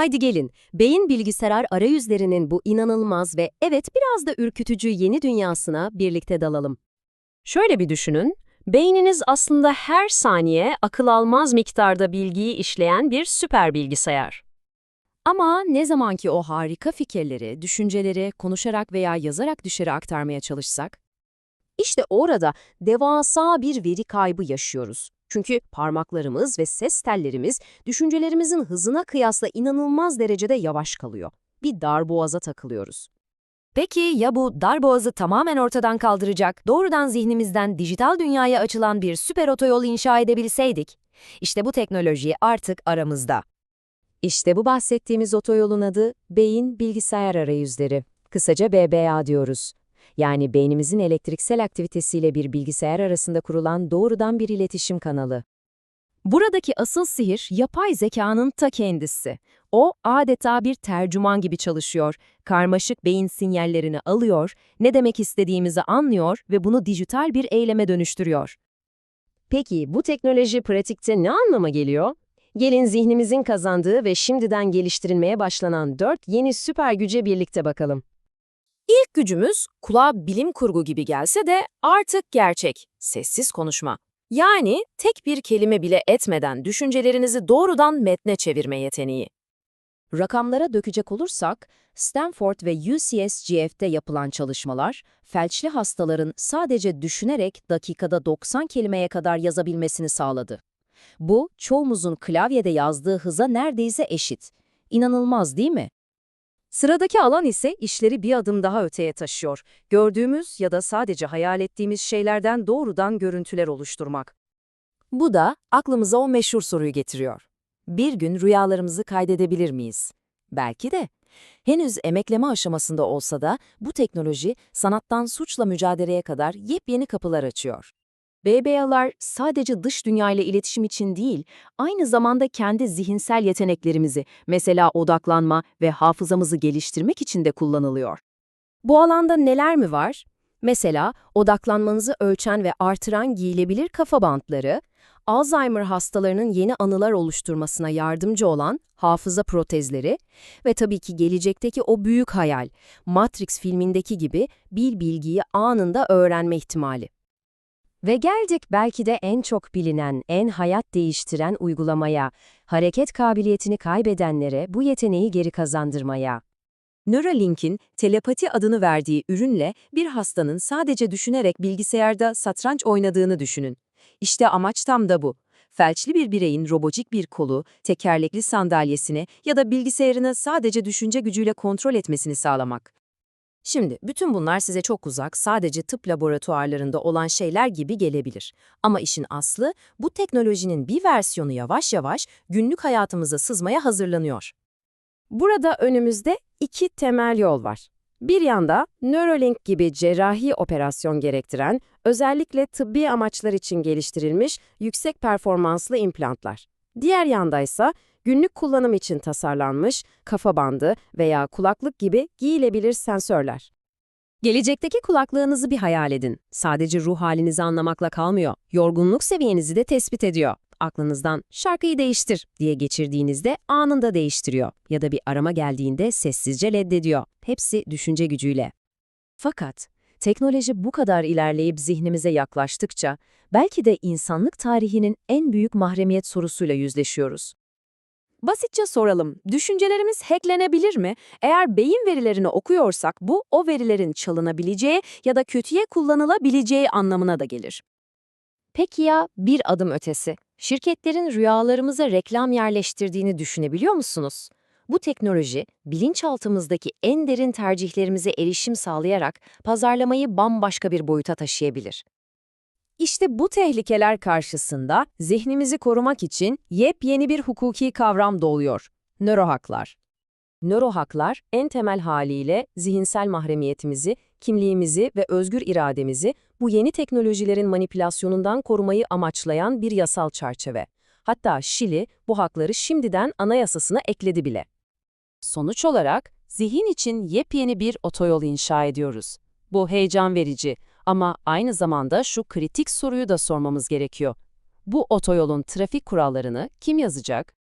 Haydi gelin, beyin bilgisayar arayüzlerinin bu inanılmaz ve evet biraz da ürkütücü yeni dünyasına birlikte dalalım. Şöyle bir düşünün, beyniniz aslında her saniye akıl almaz miktarda bilgiyi işleyen bir süper bilgisayar. Ama ne zamanki o harika fikirleri, düşünceleri konuşarak veya yazarak dışarı aktarmaya çalışsak, işte orada devasa bir veri kaybı yaşıyoruz. Çünkü parmaklarımız ve ses tellerimiz düşüncelerimizin hızına kıyasla inanılmaz derecede yavaş kalıyor. Bir darboğaza takılıyoruz. Peki ya bu darboğazı tamamen ortadan kaldıracak, doğrudan zihnimizden dijital dünyaya açılan bir süper otoyol inşa edebilseydik? İşte bu teknoloji artık aramızda. İşte bu bahsettiğimiz otoyolun adı beyin bilgisayar arayüzleri. Kısaca BBA diyoruz. Yani beynimizin elektriksel aktivitesiyle bir bilgisayar arasında kurulan doğrudan bir iletişim kanalı. Buradaki asıl sihir yapay zekanın ta kendisi. O adeta bir tercüman gibi çalışıyor, karmaşık beyin sinyallerini alıyor, ne demek istediğimizi anlıyor ve bunu dijital bir eyleme dönüştürüyor. Peki bu teknoloji pratikte ne anlama geliyor? Gelin zihnimizin kazandığı ve şimdiden geliştirilmeye başlanan dört yeni süper güce birlikte bakalım. İlk gücümüz kulağa bilim kurgu gibi gelse de artık gerçek, sessiz konuşma. Yani tek bir kelime bile etmeden düşüncelerinizi doğrudan metne çevirme yeteneği. Rakamlara dökecek olursak, Stanford ve UCSGF'de yapılan çalışmalar, felçli hastaların sadece düşünerek dakikada 90 kelimeye kadar yazabilmesini sağladı. Bu, çoğumuzun klavyede yazdığı hıza neredeyse eşit. İnanılmaz değil mi? Sıradaki alan ise işleri bir adım daha öteye taşıyor. Gördüğümüz ya da sadece hayal ettiğimiz şeylerden doğrudan görüntüler oluşturmak. Bu da aklımıza o meşhur soruyu getiriyor. Bir gün rüyalarımızı kaydedebilir miyiz? Belki de. Henüz emekleme aşamasında olsa da bu teknoloji sanattan suçla mücadeleye kadar yepyeni kapılar açıyor. BBA'lar sadece dış dünyayla iletişim için değil, aynı zamanda kendi zihinsel yeteneklerimizi, mesela odaklanma ve hafızamızı geliştirmek için de kullanılıyor. Bu alanda neler mi var? Mesela odaklanmanızı ölçen ve artıran giyilebilir kafa bantları, Alzheimer hastalarının yeni anılar oluşturmasına yardımcı olan hafıza protezleri ve tabii ki gelecekteki o büyük hayal, Matrix filmindeki gibi bir bilgiyi anında öğrenme ihtimali. Ve geldik belki de en çok bilinen, en hayat değiştiren uygulamaya, hareket kabiliyetini kaybedenlere bu yeteneği geri kazandırmaya. Neuralink'in telepati adını verdiği ürünle bir hastanın sadece düşünerek bilgisayarda satranç oynadığını düşünün. İşte amaç tam da bu. Felçli bir bireyin robotik bir kolu, tekerlekli sandalyesini ya da bilgisayarını sadece düşünce gücüyle kontrol etmesini sağlamak. Şimdi bütün bunlar size çok uzak, sadece tıp laboratuvarlarında olan şeyler gibi gelebilir. Ama işin aslı bu teknolojinin bir versiyonu yavaş yavaş günlük hayatımıza sızmaya hazırlanıyor. Burada önümüzde iki temel yol var. Bir yanda Neuralink gibi cerrahi operasyon gerektiren, özellikle tıbbi amaçlar için geliştirilmiş yüksek performanslı implantlar. Diğer yanda ise günlük kullanım için tasarlanmış kafa bandı veya kulaklık gibi giyilebilir sensörler. Gelecekteki kulaklığınızı bir hayal edin. Sadece ruh halinizi anlamakla kalmıyor, yorgunluk seviyenizi de tespit ediyor. Aklınızdan şarkıyı değiştir diye geçirdiğinizde anında değiştiriyor ya da bir arama geldiğinde sessizce reddediyor. Hepsi düşünce gücüyle. Fakat teknoloji bu kadar ilerleyip zihnimize yaklaştıkça belki de insanlık tarihinin en büyük mahremiyet sorusuyla yüzleşiyoruz. Basitçe soralım, düşüncelerimiz hacklenebilir mi? Eğer beyin verilerini okuyorsak bu, o verilerin çalınabileceği ya da kötüye kullanılabileceği anlamına da gelir. Peki ya bir adım ötesi? Şirketlerin rüyalarımıza reklam yerleştirdiğini düşünebiliyor musunuz? Bu teknoloji, bilinçaltımızdaki en derin tercihlerimize erişim sağlayarak pazarlamayı bambaşka bir boyuta taşıyabilir. İşte bu tehlikeler karşısında zihnimizi korumak için yepyeni bir hukuki kavram doğuyor. Nörohaklar. Nörohaklar en temel haliyle zihinsel mahremiyetimizi, kimliğimizi ve özgür irademizi bu yeni teknolojilerin manipülasyonundan korumayı amaçlayan bir yasal çerçeve. Hatta Şili bu hakları şimdiden anayasasına ekledi bile. Sonuç olarak zihin için yepyeni bir otoyol inşa ediyoruz. Bu heyecan verici ama aynı zamanda şu kritik soruyu da sormamız gerekiyor. Bu otoyolun trafik kurallarını kim yazacak?